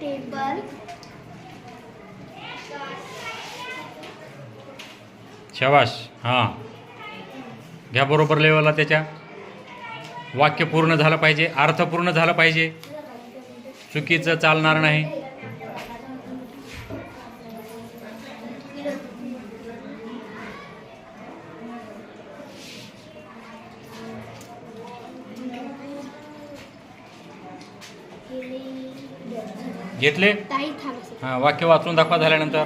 Table शबाश हां. घ्या बरोबर लेवलला त्याच्या. वाक्य पूर्ण झालं पाहिजे अर्थ पूर्ण झालं पाहिजे. चुकीचं चालणार नाही. घेतले? हां वाक्य वाचून दाखवा झाल्यानंतर.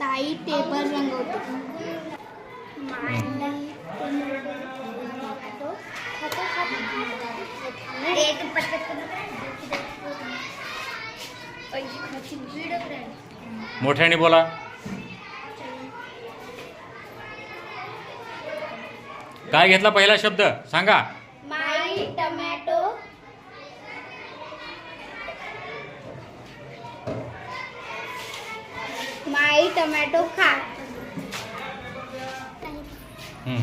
ताई मोठ्याने बोला. काय घेतला पहिला शब्द? सांगा. माई टमॅटो. माई टमॅटो खा. आणू. आणू.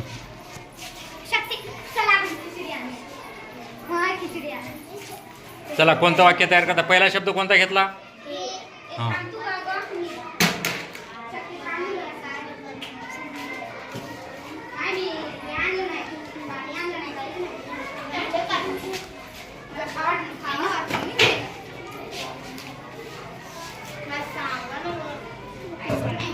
चला कोणतं वाक्य तयार करता? पहिला शब्द कोणता घेतला? हे- हे हा. सांगतो का गं? मी. शक्ती आणली आता. आणि हे आणलं नाही. हे आणलं नाही, काहीच नाही. हे काय? जर आवडलं, खावं वाटलं, मी नाही. मला सांगा ना मग. असं नाही.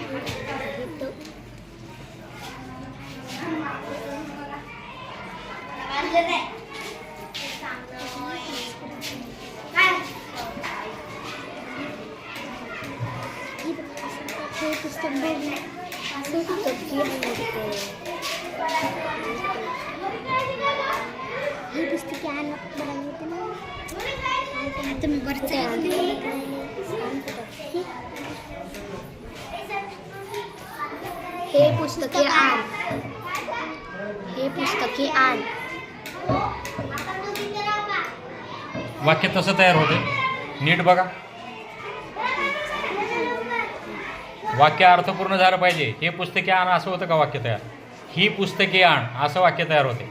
आणलं नाही. हे पुस्तके ना आता मी हे पुस्तके आण हे पुस्तके आण वाक्य तसं तयार होते नीट बघा. वाक्य अर्थपूर्ण झालं पाहिजे. हे पुस्तके आण असं होतं का वाक्य तयार? ही पुस्तके आण असं वाक्य तयार होते.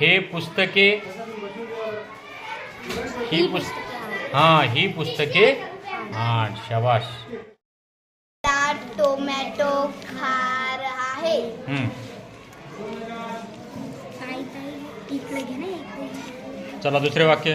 हे पुस्तके ही पुस्त हां ही पुस्तके आण. शबाश टोमॅटो खा रहा है हम्म. इकडे घे ना चला दुसरे वाक्य.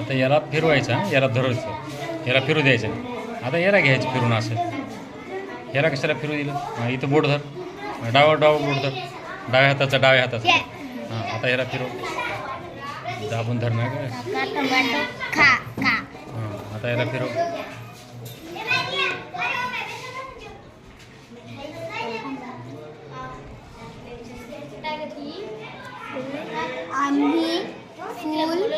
आता याला फिरवायचं? याला धरायचं याला फिरू द्यायचं. आता याला घ्यायचं फिरून असं. याला कशाला फिरू दिलं? इथं बोट धर. डावा डावा बोट धर. डाव्या हाताचा डाव्या हाताचा. हां आता याला फिरव. दाबून धरणार का? टोमॅटो खा खा. हां आता याला फिरव. आम्ही फूल